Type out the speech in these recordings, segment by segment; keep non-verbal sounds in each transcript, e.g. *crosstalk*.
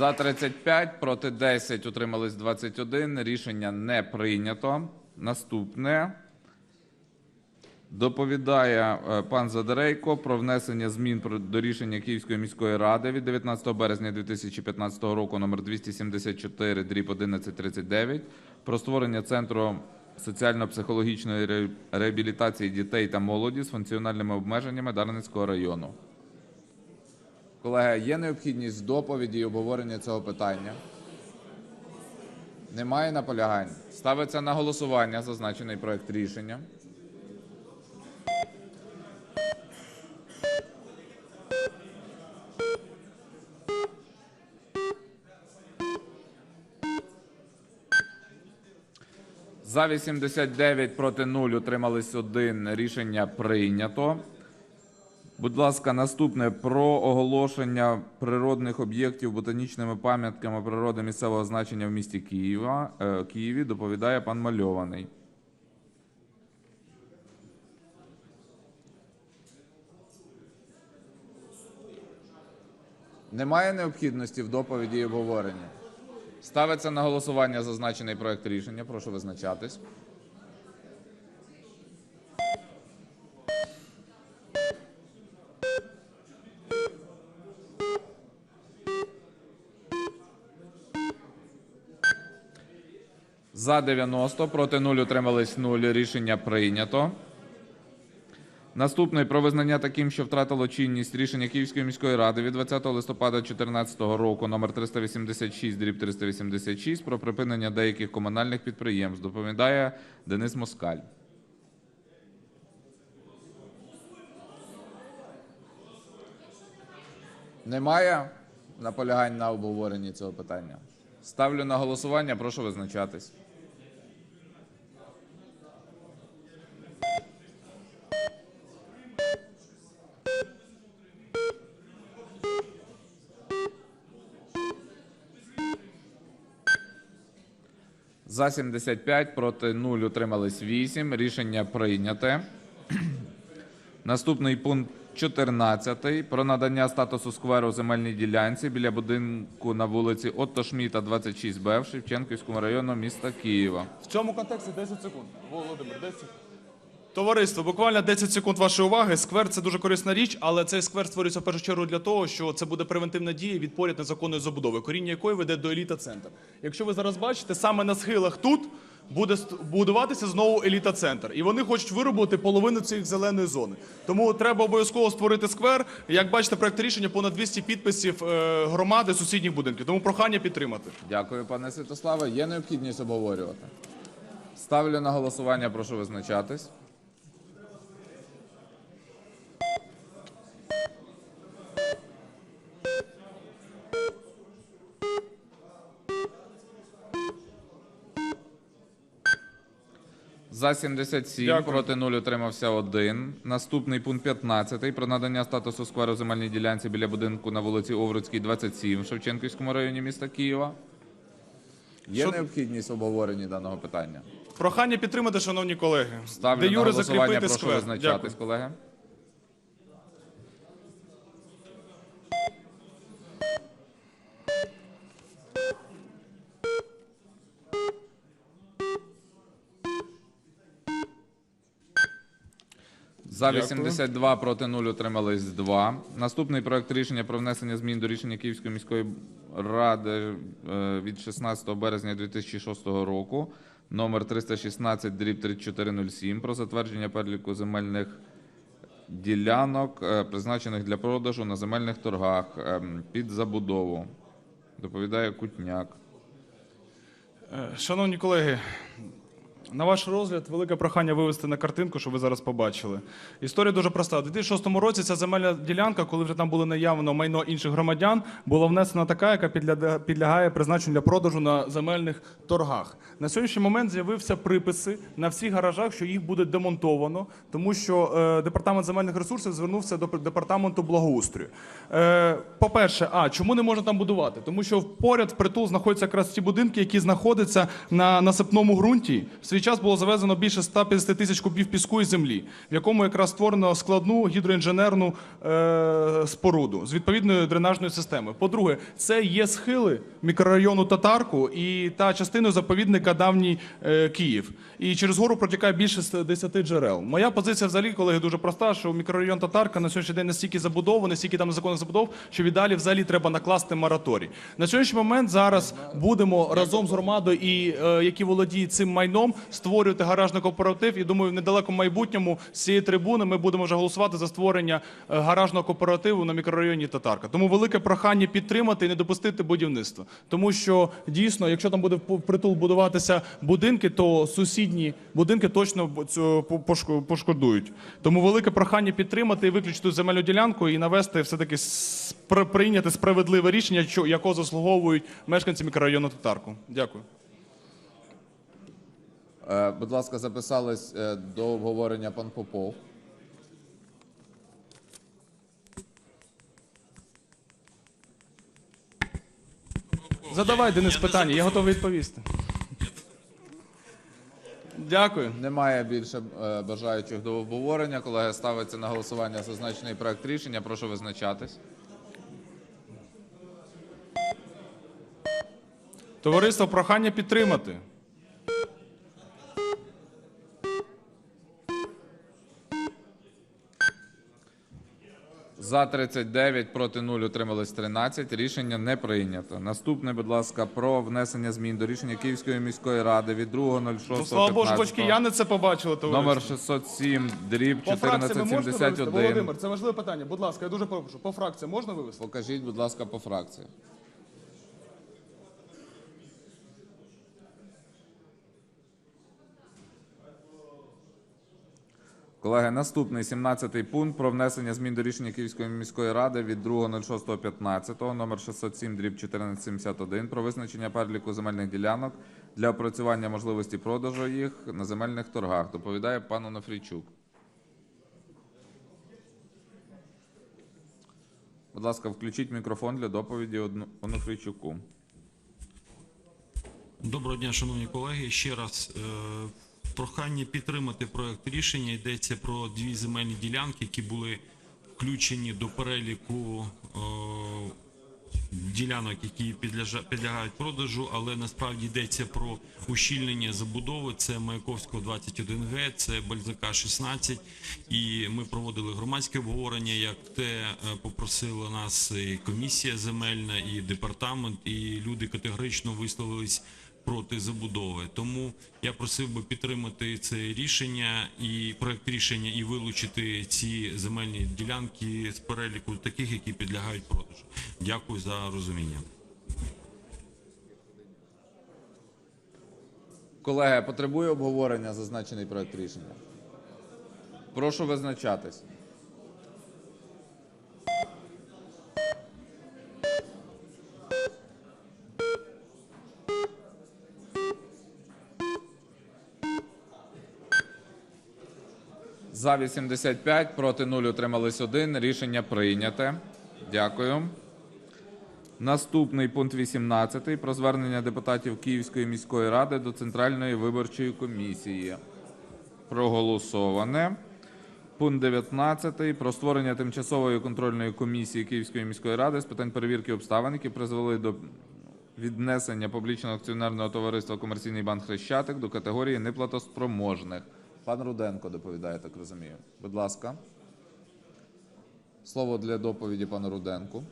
За 35, проти 10, утримались 21. Рішення не прийнято. Наступне. Доповідає е, пан Задерейко про внесення змін до рішення Київської міської ради від 19 березня 2015 року номер 274 дріб 1139 про створення центру соціально-психологічної реабілітації дітей та молоді з функціональними обмеженнями Дарницького району. Колеги, є необхідність доповіді і обговорення цього питання? Немає наполягань. Ставиться на голосування зазначений проект рішення. За 89 проти 0 утримались 1. Рішення прийнято. Будь ласка, наступне про оголошення природних об'єктів ботанічними пам'ятками природи місцевого значення в місті Києва, е, Києві доповідає пан Мальований. Немає необхідності в доповіді і обговоренні. Ставиться на голосування зазначений проект рішення. Прошу визначатись. За 90, проти 0, утримались 0. Рішення прийнято. Наступний про визнання таким, що втратило чинність рішення Київської міської ради від 20 листопада 2014 року номер 386 дріб 386 про припинення деяких комунальних підприємств. Доповідає Денис Москаль. Немає наполягань на обговоренні цього питання. Ставлю на голосування, прошу визначатись. За 75, проти 0, утримались 8. Рішення прийняте. Наступний пункт 14 про надання статусу скверу земельній ділянці біля будинку на вулиці Отто Шміта, 26Б в Шевченківському району міста Києва. В цьому контексті 10 секунд. Володимир, 10 секунд. Товариство, буквально 10 секунд вашої уваги. Сквер це дуже корисна річ, але цей сквер створюється в першу чергу для того, що це буде превентивна дія від поряд незаконної забудови, коріння якої веде до еліта центр. Якщо ви зараз бачите, саме на схилах тут буде будуватися знову еліта центр, і вони хочуть виробити половину цієї зеленої зони. Тому треба обов'язково створити сквер. Як бачите, проект рішення понад 200 підписів е, громади сусідніх будинків. Тому прохання підтримати. Дякую, пане Святославе. Є необхідність обговорювати? Ставлю на голосування, прошу визначатись. За 77, Дякую. проти 0, утримався 1. Наступний пункт 15 про надання статусу скверу земельній ділянці біля будинку на вулиці Овруцькій, 27 в Шевченківському районі міста Києва. Є Що- необхідність обговорення даного питання? Прохання підтримати, шановні колеги. Ставлю Де на голосування, прошу сквер. визначатись, Дякую. колеги. За 82 проти 0 утримались 2. Наступний проект рішення про внесення змін до рішення Київської міської ради е, від 16 березня 2006 року номер 316 дріб 3407 про затвердження переліку земельних ділянок, е, призначених для продажу на земельних торгах е, під забудову. Доповідає Кутняк. Е, Шановні колеги, на ваш розгляд велике прохання вивести на картинку, щоб ви зараз побачили. Історія дуже проста. У 2006 році ця земельна ділянка, коли вже там було наявно майно інших громадян, була внесена така, яка підлягає призначенню для продажу на земельних торгах. На сьогоднішній момент з'явився приписи на всіх гаражах, що їх буде демонтовано, тому що е, департамент земельних ресурсів звернувся до департаменту благоустрою. Е, по-перше, а чому не можна там будувати? Тому що поряд впритул знаходяться якраз ті будинки, які знаходяться на насипному ґрунті. Свій час було завезено більше 150 тисяч кубів піску і землі, в якому якраз створено складну гідроінженерну е, споруду з відповідною дренажною системою. По-друге, це є схили мікрорайону Татарку і та частиною заповідника давній е, Київ. І через гору протікає більше з 10 джерел. Моя позиція взагалі, колеги, дуже проста, що мікрорайон Татарка на сьогоднішній день настільки забудований, стільки там незаконних забудов, що віддалі взагалі треба накласти мораторій. На сьогоднішній момент зараз будемо разом з громадою і е, які володіють цим майном створювати гаражний кооператив. І думаю, в недалекому майбутньому з цієї трибуни ми будемо вже голосувати за створення е, гаражного кооперативу на мікрорайоні Татарка. Тому велике прохання підтримати і не допустити будівництва. Тому що дійсно, якщо там буде впритул будуватися будинки, то сусідні будинки точно пошкодують. Тому велике прохання підтримати і виключити земельну ділянку і навести все таки прийняти справедливе рішення, що якого заслуговують мешканці мікрорайону Татарку. Дякую. Е, Будь ласка, записались е, до обговорення пан Попов. Задавай, Денис, питання, я готовий відповісти. Дякую. Немає більше е, бажаючих до обговорення. Колеги, ставиться на голосування зазначений проект рішення. Прошу визначатись. Товариство, прохання підтримати. За 39, проти 0, утрималось 13. Рішення не прийнято. Наступне, будь ласка, про внесення змін до рішення Київської міської ради від 2.06.15. Ну, слава Богу, я не це побачила. Номер 607, дріб По фракціям ви можете вивести? 1471. Володимир, це важливе питання. Будь ласка, я дуже прошу. По фракціям можна вивести? Покажіть, будь ласка, по фракціях. Колеги, наступний 17-й пункт про внесення змін до рішення Київської міської ради від 2.06.15, номер 607, дріб 1471, про визначення переліку земельних ділянок для опрацювання можливості продажу їх на земельних торгах. Доповідає пан Онофрійчук. Будь ласка, включіть мікрофон для доповіді Одну- Доброго дня, шановні колеги. Ще раз е, прохання підтримати проект рішення. Йдеться про дві земельні ділянки, які були включені до переліку е, ділянок, які підлягають продажу, але насправді йдеться про ущільнення забудови. Це Маяковського 21Г, це Бальзака 16. І ми проводили громадське обговорення, як те е, попросила нас і комісія земельна, і департамент, і люди категорично висловились проти забудови. Тому я просив би підтримати це рішення і проект рішення і вилучити ці земельні ділянки з переліку таких, які підлягають продажу. Дякую за розуміння. Колеги, потребує обговорення зазначений проект рішення. Прошу визначатись. За 85, проти 0, утримались 1. Рішення прийняте. Дякую. Наступний пункт 18 про звернення депутатів Київської міської ради до Центральної виборчої комісії. Проголосоване. Пункт 19 про створення тимчасової контрольної комісії Київської міської ради з питань перевірки обставин, які призвели до віднесення публічного акціонерного товариства Комерційний банк Хрещатик до категорії неплатоспроможних. Пан Руденко доповідає, так розумію. Будь ласка. Слово для доповіді пану Руденку.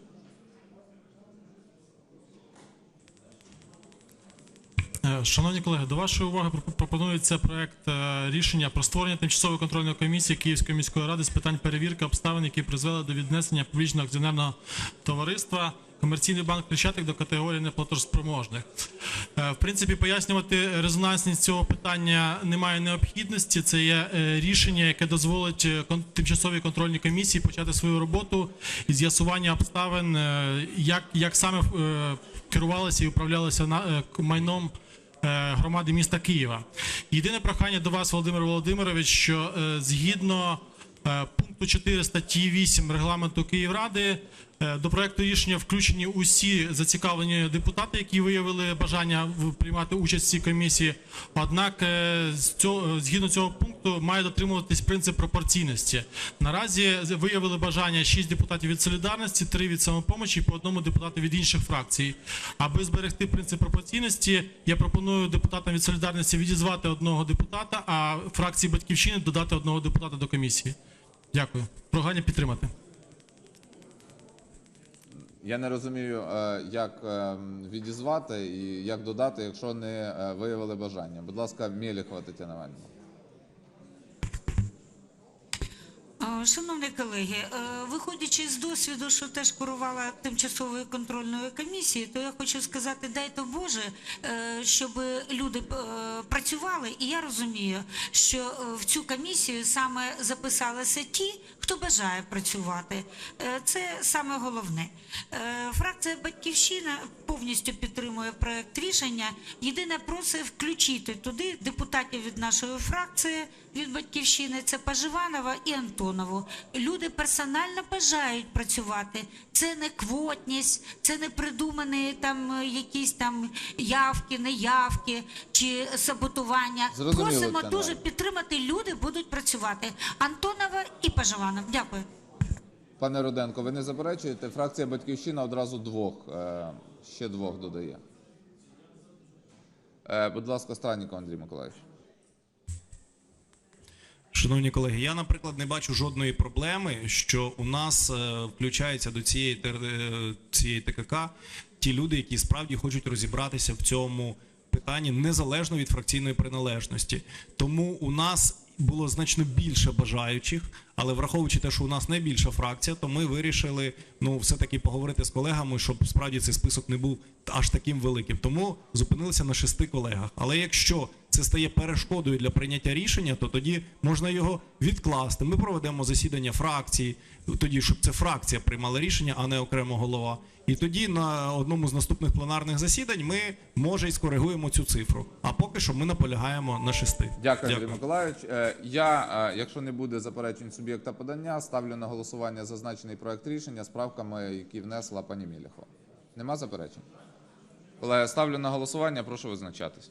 Е, Шановні колеги, до вашої уваги пропонується проект е, рішення про створення тимчасової контрольної комісії Київської міської ради з питань перевірки обставин, які призвели до віднесення публічного акціонерного товариства Комерційний банк Хрещатик до категорії неплатоспроможних. Е, В принципі, пояснювати резонансність цього питання немає необхідності. Це є е, рішення, яке дозволить е, тимчасовій контрольній комісії почати свою роботу і з'ясування обставин, як, як саме керувалося і е, майном громади міста Києва. Єдине прохання до вас, Володимир Володимирович, що згідно пункту пункту 4 статті 8 регламенту Київради е, до проекту рішення включені усі зацікавлені депутати, які виявили бажання приймати участь в цій комісії. Однак, е, з цього, згідно цього пункту, має дотримуватись принцип пропорційності. Наразі виявили бажання 6 депутатів від солідарності, 3 від самопомочі і по одному депутату від інших фракцій. Аби зберегти принцип пропорційності, я пропоную депутатам від солідарності відізвати одного депутата, а фракції батьківщини додати одного депутата до комісії. Дякую. Прохання підтримати. Я не розумію, е, як е, відізвати і як додати, якщо не е, виявили бажання. Будь ласка, Мєліхова Тетяна Іванівна. А, Шановні колеги, е, виходячи з досвіду, що теж керувала тимчасовою контрольною комісією, то я хочу сказати, дайте Боже, е, щоб люди е, працювали. І я розумію, що е, в цю комісію саме записалися ті, хто бажає працювати. Е, Це саме головне. Е, Фракція Батьківщина повністю підтримує проект рішення. Єдине просить включити туди депутатів від нашої фракції від батьківщини. Це Паживанова і Антонову. Люди персонально бажають працювати. Це не квотність, це не придумані там е, якісь там явки, неявки чи саботування. Зрозуміло, Просимо Тетяна дуже підтримати. Люди будуть працювати. Антонова і Паживанов. Дякую. Пане Руденко, ви не заперечуєте? Фракція Батьківщина одразу двох, е, ще двох додає. Е, Будь ласка, Странніко Андрій Миколаївич. Шановні колеги, я, наприклад, не бачу жодної проблеми, що у нас е, включаються до цієї, е, цієї ТКК ті люди, які справді хочуть розібратися в цьому питанні незалежно від фракційної приналежності. Тому у нас було значно більше бажаючих, але враховуючи те, що у нас найбільша фракція, то ми вирішили ну все-таки поговорити з колегами, щоб справді цей список не був аж таким великим. Тому зупинилися на шести колегах. Але якщо це стає перешкодою для прийняття рішення, то тоді можна його відкласти. Ми проведемо засідання фракції, тоді щоб це фракція приймала рішення, а не окремо голова. І тоді на одному з наступних пленарних засідань ми може і скоригуємо цю цифру. А поки що ми наполягаємо на шести. Дякую, Андрій Миколаївич. Е, Я, е, якщо не буде заперечень суб'єкта подання, ставлю на голосування зазначений проект рішення з правками, які внесла пані Мєліхова. Нема заперечень? Колеги, ставлю на голосування, прошу визначатись.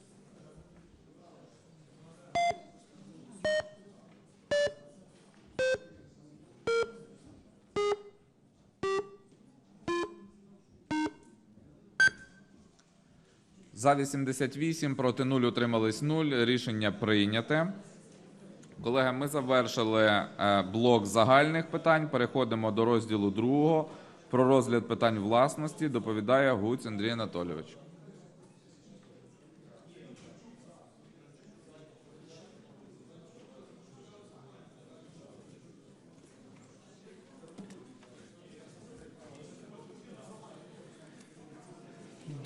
За 88, проти 0, утримались 0. Рішення прийняте. Колеги, ми завершили е, блок загальних питань. Переходимо до розділу другого про розгляд питань власності. Доповідає Гуць Андрій Анатолійович.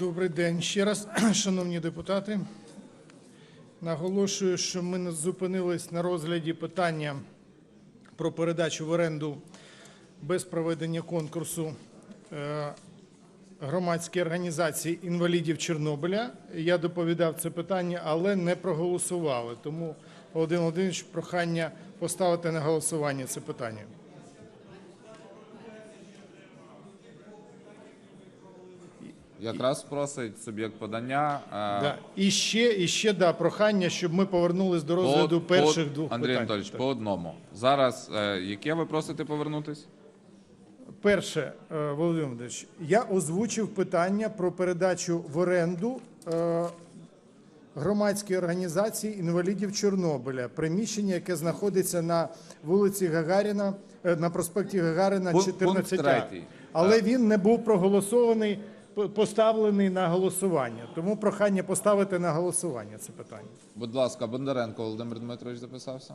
Добрий день ще раз, *clears throat* шановні депутати. Наголошую, що ми не зупинились на розгляді питання про передачу в оренду без проведення конкурсу е, громадській організації інвалідів Чорнобиля. Я доповідав це питання, але не проголосували. Тому, Володимир Володимирович, прохання поставити на голосування це питання. Якраз просить суб'єкт подання. е, Да. І ще, і ще да, прохання, щоб ми повернулись до розгляду по- перших по- двох Андрій питань. Анатолійович, Так. по одному. Зараз е, яке ви просите повернутись? Перше, е, Володимир Володимирович, я озвучив питання про передачу в оренду е, громадській організації інвалідів Чорнобиля, приміщення, яке знаходиться на вулиці Гагаріна, е, на проспекті Гагарина, Пункт- 14 пункт третій. Але він не був проголосований, поставлений на голосування. Тому прохання поставити на голосування це питання. Будь ласка, Бондаренко Володимир Дмитрович записався.